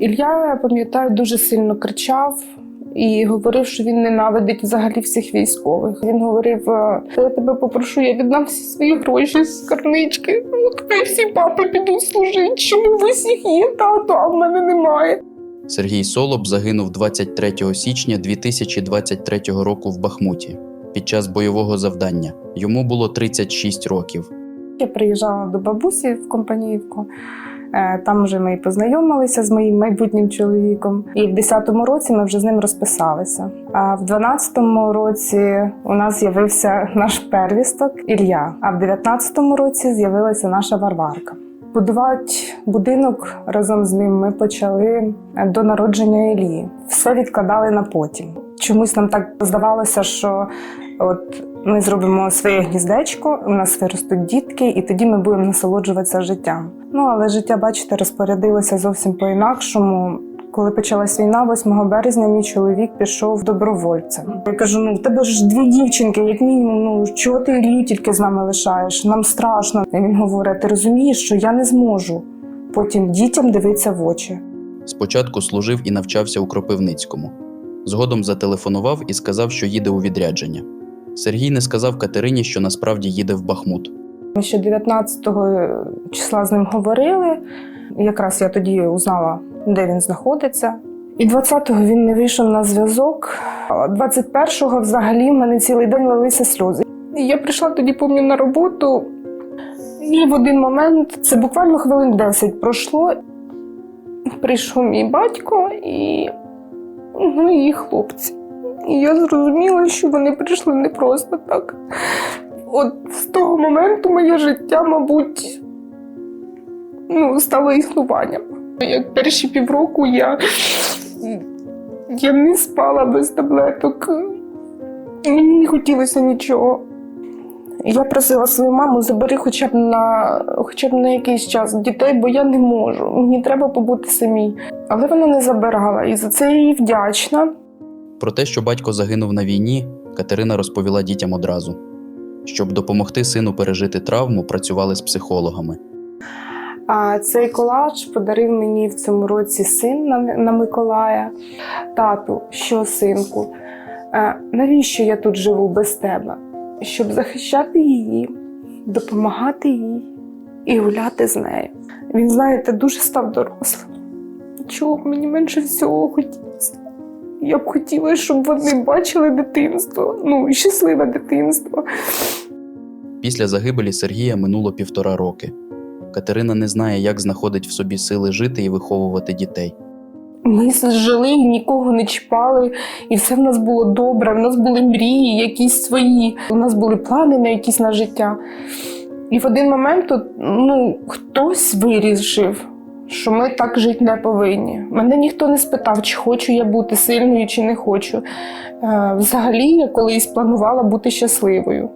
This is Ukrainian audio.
Ілля, я пам'ятаю, дуже сильно кричав і говорив, що він ненавидить взагалі всіх військових. Він говорив: е, я тебе попрошу, я віддам всі свої гроші з карнички. Ну, хай всі папи підуть служити. Чому в усіх є тато, а в мене немає. Сергій Солоб загинув 23 січня 2023 року в Бахмуті під час бойового завдання. Йому було 36 років. Я приїжджала до бабусі в Компаніївку. Е, Там вже ми познайомилися з моїм майбутнім чоловіком. І в 10-му році ми вже з ним розписалися. А в 12-му році у нас з'явився наш первісток Ілля. А в 19-му році з'явилася наша Варварка. Будувати будинок разом з ним ми почали до народження Ілії. Все відкладали на потім. Чомусь нам так здавалося, що от ми зробимо своє гніздечко, у нас виростуть дітки, і тоді ми будемо насолоджуватися життям. Ну але життя, бачите, розпорядилося зовсім по-інакшому. Коли почалась війна, 8 березня мій чоловік пішов добровольцем. Я кажу: ну в тебе ж дві дівчинки, як мінімум, ну чого ти Ілью тільки з нами лишаєш? Нам страшно. І він говорить: ти розумієш, що я не зможу потім дітям дивитися в очі. Спочатку служив і навчався у Кропивницькому. Згодом зателефонував і сказав, що їде у відрядження. Сергій не сказав Катерині, що насправді їде в Бахмут. Ми ще 19 числа з ним говорили. Якраз я тоді узнала, де він знаходиться. І 20-го він не вийшов на зв'язок. А 21-го взагалі в мене цілий день лилися сльози. І я прийшла тоді, пам'ятаю, на роботу, і в один момент, це буквально хвилин 10 пройшло. Прийшов мій батько і ну, і хлопці. І я зрозуміла, що вони прийшли не просто так. От з того моменту моє життя, мабуть, ну, стало існуванням. Як перші півроку я, я не спала без таблеток. Мені не хотілося нічого. Я просила свою маму, забери хоча б на хоча б на якийсь час дітей, бо я не можу. Мені треба побути самій. Але вона не забирала, і за це я їй вдячна. Про те, що батько загинув на війні, Катерина розповіла дітям одразу. Щоб допомогти сину пережити травму, працювали з психологами. А цей колаж подарив мені в цьому році син на, на Миколая. Тату, що синку, е, навіщо я тут живу без тебе? Щоб захищати її, допомагати їй і гуляти з нею. Він, знаєте, дуже став дорослим. Чого мені менше всього хотілося? Я б хотіла, щоб вони бачили дитинство, ну, щасливе дитинство. Після загибелі Сергія минуло півтора роки. Катерина не знає, як знаходить в собі сили жити і виховувати дітей. Ми жили, нікого не чіпали, і все в нас було добре. В нас були мрії, якісь свої. У нас були плани на якісь на життя. І в один момент тут, ну, хтось вирішив, що ми так жити не повинні. Мене ніхто не спитав, чи хочу я бути сильною, чи не хочу. Е, Взагалі, я колись планувала бути щасливою.